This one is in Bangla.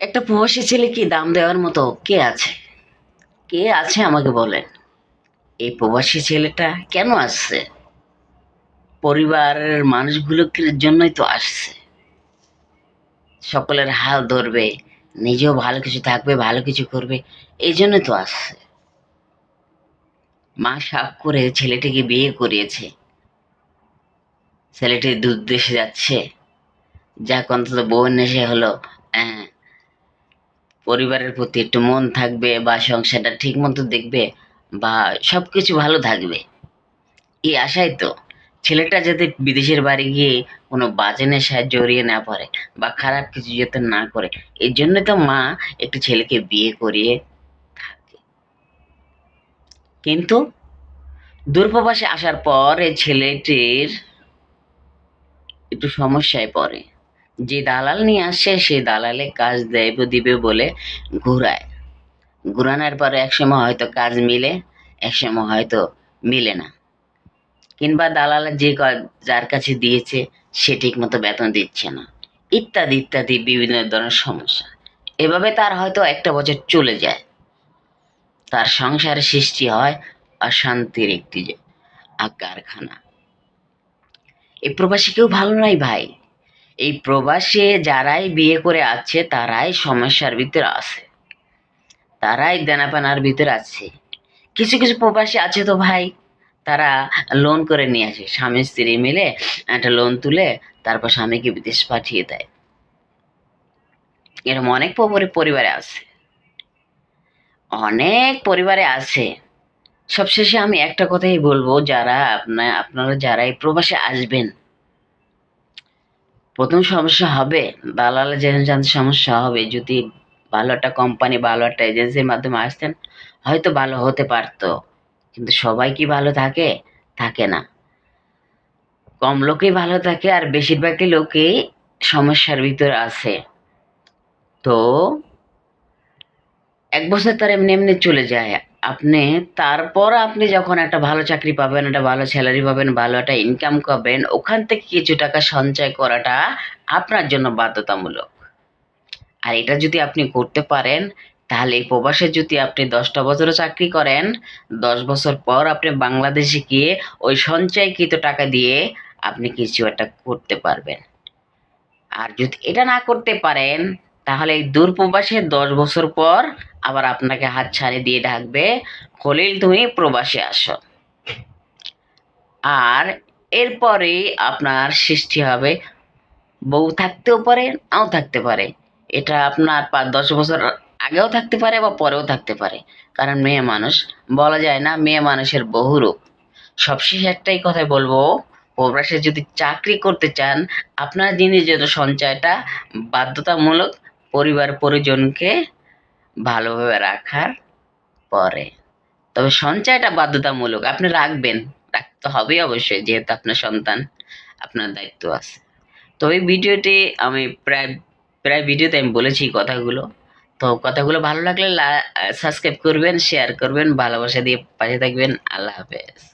একটা প্রবাসী ছেলে কি দাম দেওয়ার মতো কে আছে? কে আছে আমাকে বলেন? এই প্রবাসী ছেলেটা কেন আসছে? পরিবারের মানুষগুলোকে জন্যই তো আসছে। সকলের হাল ধরবে, নিজেও ভালো কিছু থাকবে, ভালো কিছু করবে, এই জন্যই তো আসছে। মা সাপ করে ছেলেটিকে বিয়ে করিয়েছে। ছেলেটি দুধ দেশে যাচ্ছে। যাক, অন্তত বউ নেশে হলো। হ্যাঁ পরিবারের প্রতি একটু মন থাকবে বা সংসারটা ঠিক মতো দেখবে বা সব কিছু ভালো থাকবে। এই আশাই তো। ছেলেটা যাতে বিদেশের বাড়ি গিয়ে কোনো বাজে নেশায় জড়িয়ে না পড়ে বা খারাপ কিছু যাতে না করে, এর জন্য তো মা একটু ছেলেকে বিয়ে করিয়ে থাকে। কিন্তু দূরপ্রবাসে আসার পর এই ছেলেটির একটু সমস্যায় পড়ে। যে দালাল নিয়ে আসছে সেই দালালে কাজ দেব, দিবে বলে ঘুরায়। ঘুরানোর পরে একসময় হয়তো কাজ মিলে একসময় হয়তো মিলে না। কিংবা দালাল যে যার কাছে দিয়েছে, সে ঠিক মতো বেতন দিচ্ছে না। ইত্যাদি ইত্যাদি বিভিন্ন ধরনের সমস্যা। এভাবে তার হয়তো একটা বছর চলে যায়। তার সংসারে সৃষ্টি হয় অশান্তির একটি যে কারখানা। এই প্রবাসী কেউ ভালো নয় ভাই। এই প্রবাসে যারাই বিয়ে করে আছে, তারাই সমস্যার ভিতরে আছে। তারাই দেনাপানার ভিতরে আছে। কিছু কিছু প্রবাসী আছে তো ভাই, তারা লোন করে নিয়ে আসে। স্বামী স্ত্রী মিলে একটা লোন তুলে তারপর স্বামীকে বিদেশ পাঠিয়ে দেয়। এরকম অনেক পরিবারে আছে। অনেক পরিবারে আছে। সবশেষে আমি একটা কথাই বলব, যারা আপনার, আপনারা যারা এই প্রবাসে আসবেন প্রথম সমস্যা হবে দালালে যেন জানতে সমস্যা হবে, যদি ভালো একটা কোম্পানি ভালো একটা এজেন্সির মাধ্যমে আসতেন, হয়তো ভালো হতে পারতো। কিন্তু সবাই কি ভালো থাকে? থাকে না। কম লোকেই ভালো থাকে আর বেশিরভাগই লোকেই সমস্যার ভিতরে আছে। তো, এক বছর তার এমনি এমনি চলে যায়। আপনি, তারপর আপনি যখন একটা ভালো চাকরি পাবেন, একটা ভালো স্যালারি পাবেন, ভালো একটা ইনকাম করবেন ওখান থেকে কিছু টাকা সঞ্চয় করাটা আপনার জন্য বাধ্যতামূলক। আর এটা যদি আপনি করতে পারেন, তাহলে এই প্রবাসে যদি আপনি দশটা বছরও চাকরি করেন, দশ বছর পর আপনি বাংলাদেশে গিয়ে ওই সঞ্চয়কৃত টাকা দিয়ে আপনি কিছু একটা করতে পারবেন। আর যদি এটা না করতে পারেন, তাহলে এই দূর প্রবাসে দশ বছর পর আবার আপনাকে হাত ছাড়ে দিয়ে ডাকবে, খলিল, তুমি প্রবাসে আসো। আর এরপরে আপনার সৃষ্টি হবে, বউ থাকতেও পারে, নাও থাকতে পারে। এটা আপনার পাঁচ, দশ বছর আগেও থাকতে পারে বা পরেও থাকতে পারে। কারণ মেয়ে মানুষ, বলা যায় না মেয়ে মানুষের বহু রূপ। সবশেষে একটাই কথা বলব, প্রবাসে যদি চাকরি করতে চান, আপনার জিনিস যেন সঞ্চয়টা বাধ্যতামূলক পরিবার পরিজনকে ভালোভাবে রাখার পরে। তবে সঞ্চয়টা বাধ্যতামূলক, আপনি রাখবেন, রাখতে হবে অবশ্যই, যেহেতু আপনার সন্তান, আপনার দায়িত্ব আছে। তো এই ভিডিওটি আমি প্রায় প্রায় ভিডিওতে আমি বলেছি কথাগুলো। তো কথাগুলো ভালো লাগলে সাবস্ক্রাইব করবেন শেয়ার করবেন, ভালোবাসা দিয়ে পাশে থাকবেন, আল্লাহ হাফেজ।